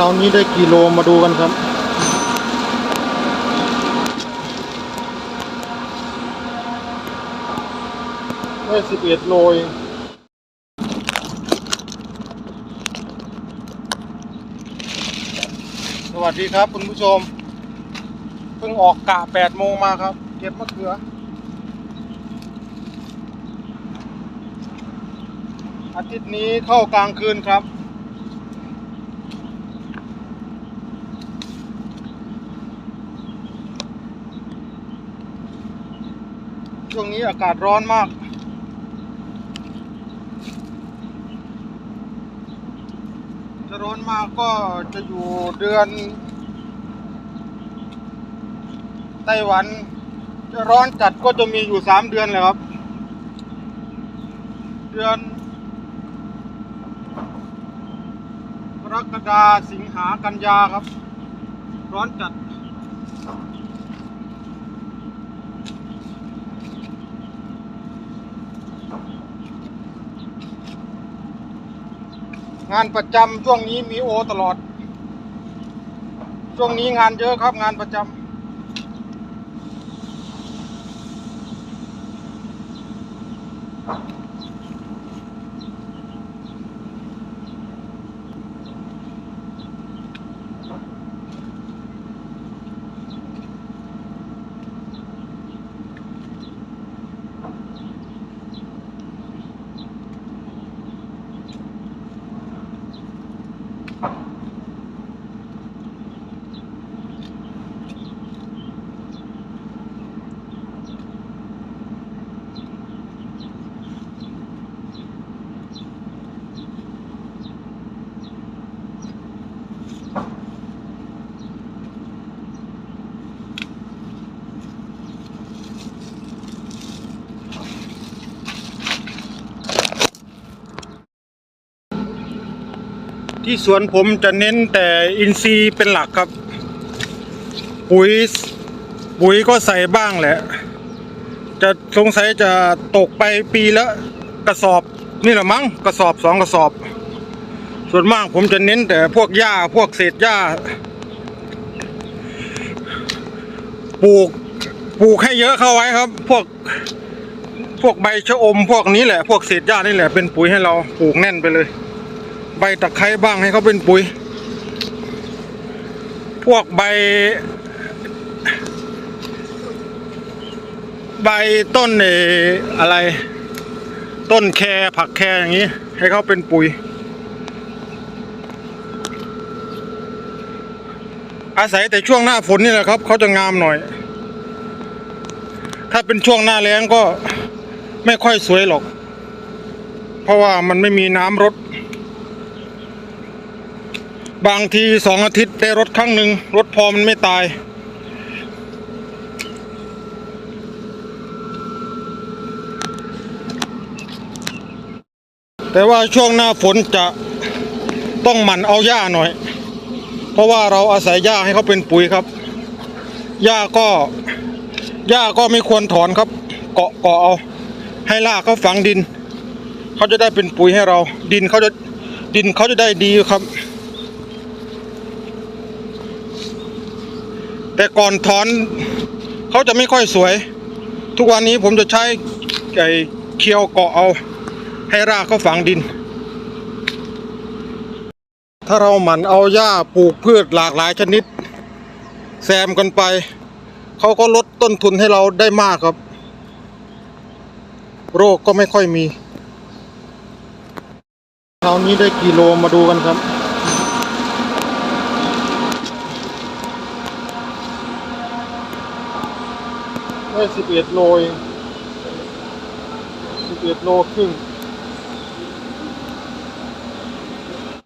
คราวนี้ได้กี่โลมาดูกันครับ ได้สิบเอ็ดโลเองสวัสดีครับคุณผู้ชม เพิ่งออกกะแปดโมงมาครับ เก็บมะเขือ อาทิตย์นี้เข้ากลางคืนครับ ช่วงนี้อากาศร้อนมาก จะร้อนมากก็จะอยู่เดือน ไต้หวัน จะร้อนจัดก็จะมีอยู่สามเดือนเลยครับ เดือนกรกฎาสิงหากันยาครับ ร้อนจัด งานประจำช่วงนี้มีโอตลอด ช่วงนี้งานเยอะครับงานประจำ ที่สวนผมจะเน้นแต่อินทรีย์เป็นหลักครับ ปุ๋ยปุ๋ยก็ใส่บ้างแหละ จะสงสัยจะตกไปปีละกระสอบนี่แหละมั้งกระสอบสองกระสอบ ส่วนมากผมจะเน้นแต่พวกหญ้าพวกเศษหญ้าปลูกปลูกให้เยอะเข้าไว้ครับ พวกพวกใบชะอมพวกนี้แหละ พวกเศษหญ้านี่แหละเป็นปุ๋ยให้เราปลูกแน่นไปเลย ใบตะไคร้บ้างให้เขาเป็นปุ๋ย พวกใบ ใบต้นเออะไร ต้นแครผักแครอย่างนี้ ให้เขาเป็นปุ๋ย อาศัยแต่ช่วงหน้าฝนนี่แหละครับเขาจะงามหน่อย ถ้าเป็นช่วงหน้าแล้งก็ไม่ค่อยสวยหรอก เพราะว่ามันไม่มีน้ำรด บางทีสองอาทิตย์ได้รถครั้งหนึ่งรถพอมันไม่ตาย แต่ว่าช่วงหน้าฝนจะต้องหมั่นเอาหญ้าหน่อย เพราะว่าเราอาศัยหญ้าให้เขาเป็นปุ๋ยครับหญ้าก็หญ้าก็ไม่ควรถอนครับ เกาะเกาะเอา ให้รากเขาฝังดิน เขาจะได้เป็นปุ๋ยให้เรา ดินเขาจะดินเขาจะได้ดีครับ แต่ก่อนถอนเขาจะไม่ค่อยสวย ทุกวันนี้ผมจะใช้ไอ้เคียวเกาะเอาให้รากเขาฝังดิน ถ้าเราหมั่นเอาหญ้าปลูกพืชหลากหลายชนิด แซมกันไป เขาก็ลดต้นทุนให้เราได้มากครับ โรคก็ไม่ค่อยมีคราวนี้ได้กี่โลมาดูกันครับ ได้สิบเอ็ดโลเองสิบเอ็ดโลครึ่ง